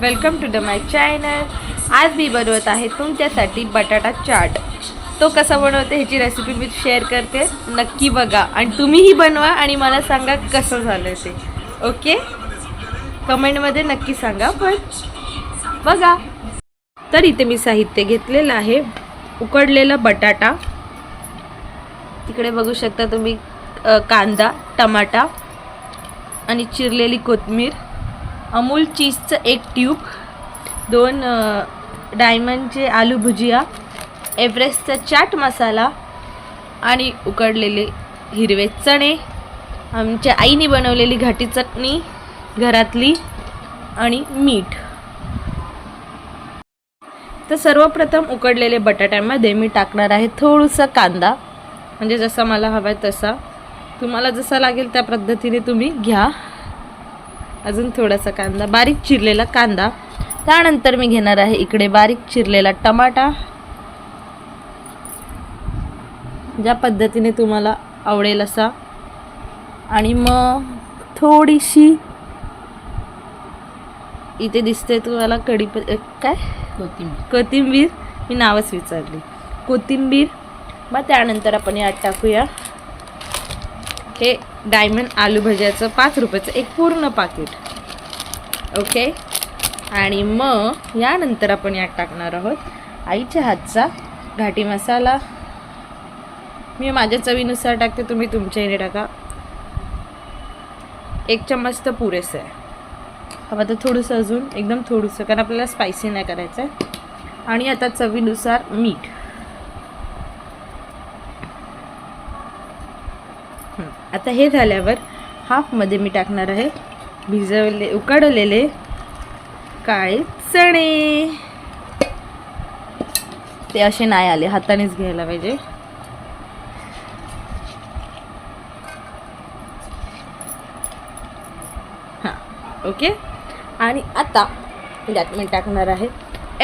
Welcome to the my channel. आज मी बनवत आहे तुमच्यासाठी बटाटा चाट. तो कसा बनवते ह्याची रेसिपी मी शेअर करते. नक्की बघा. आणि तुम्हीही बनवा आणि मला सांगा कसं झालं ते. ओके कमेंटमध्ये नक्की सांगा पण बघा. तर इथे मी साहित्य घेतलेलं आहे. उकडलेला बटाटा. तिकडे बघू शकता तुम्ही कांदा टमाटा आणि चिरलेली कोथमीर. अमूल चीजचं एक ट्यूब दोन डायमंडचे आलू भुजिया एव्हरेस्टचा चाट मसाला आणि उकडलेले हिरवे चणे आमच्या आईने बनवलेली घाटी चटणी घरातली आणि मीठ. तर सर्वप्रथम उकडलेले बटाट्यामध्ये मी टाकणार आहे थोडंसं कांदा. म्हणजे जसा मला हवा आहे तसा. तुम्हाला जसा लागेल त्या पद्धतीने तुम्ही घ्या. अजून थोडासा कांदा बारीक चिरलेला कांदा. त्यानंतर मी घेणार आहे इकडे बारीक चिरलेला टमाटा. ज्या पद्धतीने तुम्हाला आवडेल असा. आणि मग थोडीशी इथे दिसते तुम्हाला कढी काय? कोथिंबीर. कोथिंबीर. मी नावच विचारली. कोथिंबीर. मग त्यानंतर आपण यात टाकूया. हे डायमंड आलू भज्याचं पाच रुपयाचं एक पूर्ण पाकिट. ओके? आणि मग यानंतर आपण यात टाकणार आहोत आईच्या हातचा घाटी मसाला. मी माझ्या चवीनुसार टाकते तुम्ही तुमच्या इने टाका. एक चम्मच तर पुरेसं आहे. हवं तर थोडंसं अजून एकदम थोडंसं कारण आपल्याला स्पायसी नाही करायचं आहे आणि आता चवीनुसार मीठ हं, आता हे झाल्यावर हाफमध्ये मी टाकणार आहे भिजवले उकडलेले काळे चणे. ते असे नाही आले हातानेच घ्यायला पाहिजे. हां ओके. आणि आता यात मी टाकणार आहे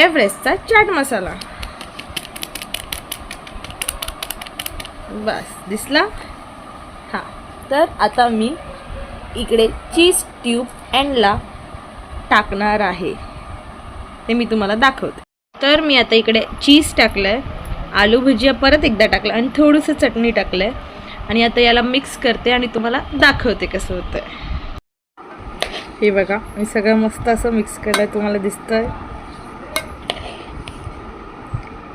एव्हरेस्टचा चाट मसाला. बस दिसला? तर आता मी इकडे चीज ट्यूब अँडला टाकणार आहे. ते मी तुम्हाला दाखवते. तर मी आता इकडे चीज टाकलं आहे आलू भुजिया परत एकदा टाकलं आणि थोडंसं चटणी टाकलं आहे आणि आता याला मिक्स करते आणि तुम्हाला दाखवते कसं होतं आहे हे बघा मी सगळं मस्त असं मिक्स केलं आहे तुम्हाला दिसतंय.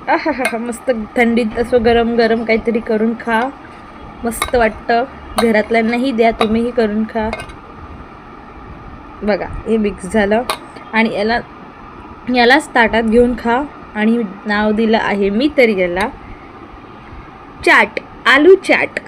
आहाहा, मस्त थंडीत असं गरम गरम काहीतरी करून खा. मस्त वाटतं. घरातल्यांनाही द्या तुम्हीही करून खा. बघा हे मिक्स झालं. आणि याला यालाच ताटात घेऊन खा. आणि नाव दिलं आहे मी तरी याला चाट आलू चाट.